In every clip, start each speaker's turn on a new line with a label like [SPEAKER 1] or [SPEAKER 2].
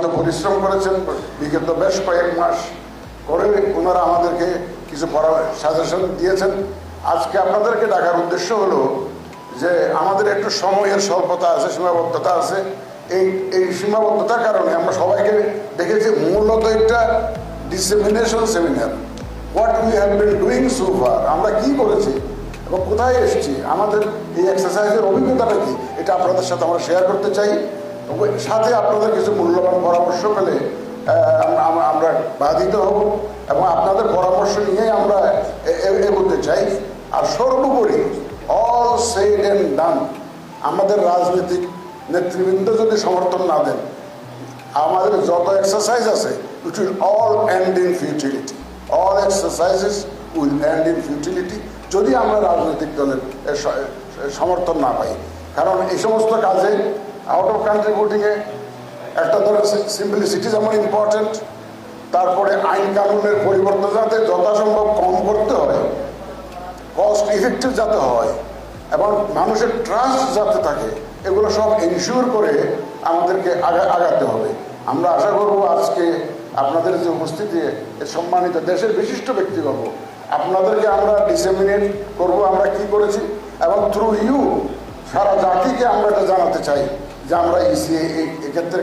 [SPEAKER 1] অক্লান্ত পরিশ্রম করেছেন, বিগত বেশ কয়েক মাস করে ওনারা আমাদেরকে কিছু সাজেশন দিয়েছেন। আজকে আপনাদেরকে ডাকার উদ্দেশ্য হলো যে আমাদের একটু সময়ের স্বল্পতা আছে, সীমাবদ্ধতা আছে। এই এই সীমাবদ্ধতার কারণে আমরা সবাইকে দেখেছি মূলত একটা dissemination seminar what we have been doing so far আমরা কি করেছি এবং কোথায় এসেছি, আমাদের এই এক্সারসাইজের অভিজ্ঞতাটা কি, এটা আপনাদের সাথে আমরা শেয়ার করতে চাই। সাথে আপনাদের কিছু মূল্যবান পরামর্শ পেলে আমরা- বাধিত হব এবং আপনাদের পরামর্শ নিয়েই আমরা এগোতে চাই। আর সর্বোপরি অল সেড অ্যান্ড ডান আমাদের রাজনৈতিক নেতৃবৃন্দ যদি সমর্থন না দেন, আমাদের যত এক্সারসাইজ আছে it will all end in futility all exercises will end in futility যদি আমরা রাজনৈতিক দলের সমর্থন না পাই। কারণ এই সমস্ত কাজে আউট অফ কান্ট্রি ভোটিংয়ে একটা ধরেন সিম্পলিসিটি যেমন ইম্পর্টেন্ট তারপরে আইন কানুনের পরিবর্তন যাতে যথাসম্ভব কম করতে হয় কস্ট ইফেক্টিভ যাতে হয়, এবং মানুষের ট্রাস্ট যাতে থাকে, এগুলো সব ইনশিওর করে আমাদেরকে আগা, আগাতে হবে। আমরা আশা করব আজকে আপনাদের যে উপস্থিতি সম্মানিত দেশের বিশিষ্ট ব্যক্তিগণ, আপনাদেরকে আমরা ডিসেমিনেট করব, আমরা কি করেছি, এবং থ্রু ইউ সারা জাতিকে আমরা এটা জানাতে চাই। যে আমরা ইসিএ এক্ষেত্রে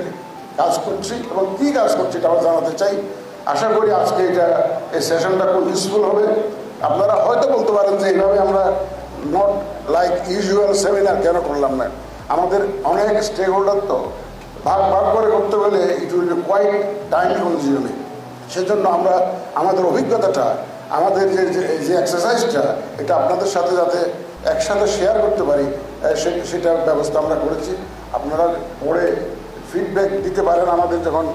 [SPEAKER 1] কাজ করছি এবং কি কাজ করছি এটা আমরা জানাতে চাই। আশা করি আজকে এটা এই সেশনটা খুব ইউজফুল হবে। আপনারা হয়তো বলতে পারেন যে এইভাবে আমরা নট লাইক ইউজুয়াল সেমিনার কেন করলাম না? আমাদের অনেক স্টেক হোল্ডার তো ভাগ ভাগ করে করতে গেলে it will quite time consuming সেজন্য আমরা আমাদের অভিজ্ঞতাটা, আমাদের যে, যে- এক্সারসাইজটা এটা আপনাদের সাথে যাতে একসাথে শেয়ার করতে পারি। সেটার ব্যবস্থা আমরা করেছি। আপনারা পরে ফিডব্যাক দিতে পারেন আমাদের যখন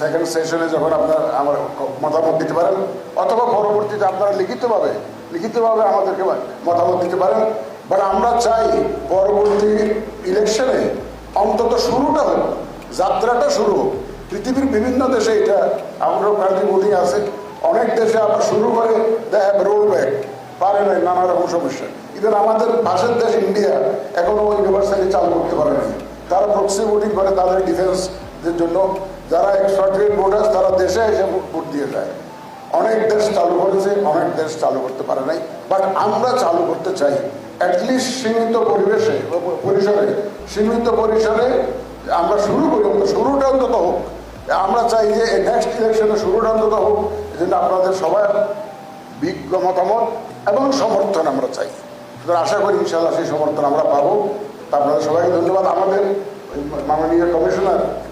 [SPEAKER 1] সেকেন্ড সেশনে যখন আপনার আমার মতামত দিতে পারেন, অথবা পরবর্তীতে আপনারা লিখিতভাবে লিখিতভাবে আমাদেরকে মতামত দিতে পারেন। বাট আমরা চাই পরবর্তী ইলেকশনে অন্তত শুরুটা হোক, যাত্রাটা শুরু হোক। পৃথিবীর বিভিন্ন দেশে এটা আমাদের কান্ট্রি আছে, অনেক দেশে আবার শুরু করে দেয় রোল ব্যাক পারে নাই, নানা রকম সমস্যা। ইভেন আমাদের পাশের দেশ ইন্ডিয়া এখনও ইউনিভার্সালি চালু করতে পারে পারেনি তারা প্রক্সি ভোটিং করে তাদের ডিফেন্সের জন্য। যারা এক্সপার্টিয়েট ভোটার্স তারা দেশে এসে ভোট- দিয়ে যায়। অনেক দেশ চালু করেছে, অনেক দেশ চালু করতে পারে নাই। বাট আমরা চালু করতে চাই। অ্যাটলিস্ট সীমিত পরিবেশে, পরিসরে, সীমিত পরিসরে আমরা শুরু করি শুরুটা অন্তত হোক। আমরা চাই যে নেক্সট ইলেকশনে শুরুটা অন্তত হোক। এই জন্য আপনাদের সবার বিজ্ঞ মতামত এবং সমর্থন আমরা চাই। সুতরাং আশা করি ইনশাল্লাহ সেই সমর্থন আমরা পাবো। আপনাদের সবাইকে ধন্যবাদ। আমাদের মাননীয় কমিশনার